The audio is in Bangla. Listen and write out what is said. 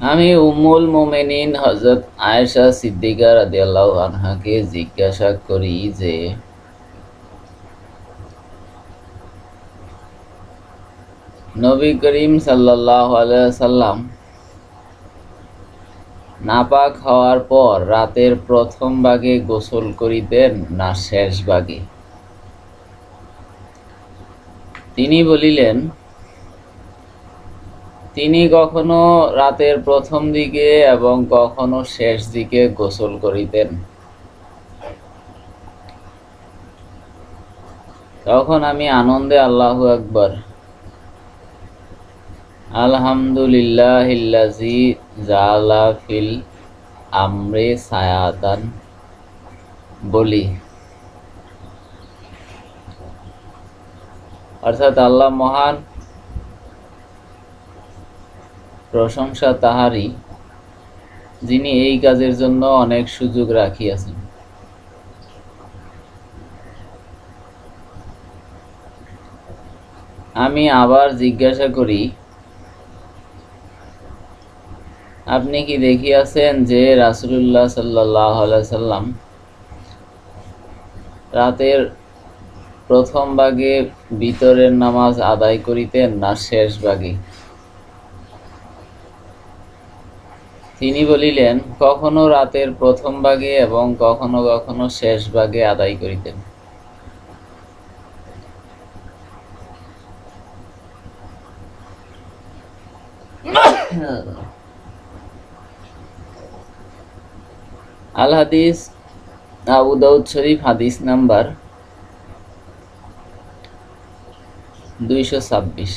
আমি উম্মুল মোমেনিন হজরত আয়েশা সিদ্দিকা রাদিয়াল্লাহু আনহাকে জিজ্ঞাসা করি যে, নবী করিম আলাইহি সাল্লাম নাপাক হওয়ার পর রাতের প্রথম ভাগে গোসল করিতেন না শেষ ভাগে? তিনি বলিলেন তিনি কখনো রাতের প্রথম দিকে এবং কখনো শেষ দিকে গোসল করিতেন। তখন আমি আনন্দে আল্লাহু আকবর। ফিল আমরে সায়াতান বলি। অর্থাৎ আল্লাহ মহান প্রশংসা তাহারই, যিনি এই কাজের জন্য অনেক সুযোগ রাখিয়াছেন। আমি আবার জিজ্ঞাসা করি, আপনি কি দেখিয়াছেন যে রাসুলুল্লাহ সাল্লাহ সাল্লাম রাতের প্রথম ভাগে ভিতরের নামাজ আদায় করিতেন না শেষ ভাগে? তিনি বলিলেন, কখনো রাতের প্রথম ভাগে এবং কখনো কখনো শেষ ভাগে আদায় করিতেন। আল হাদিস আবু দাউদ শরীফ, হাদিস নাম্বার দুইশো ছাব্বিশ।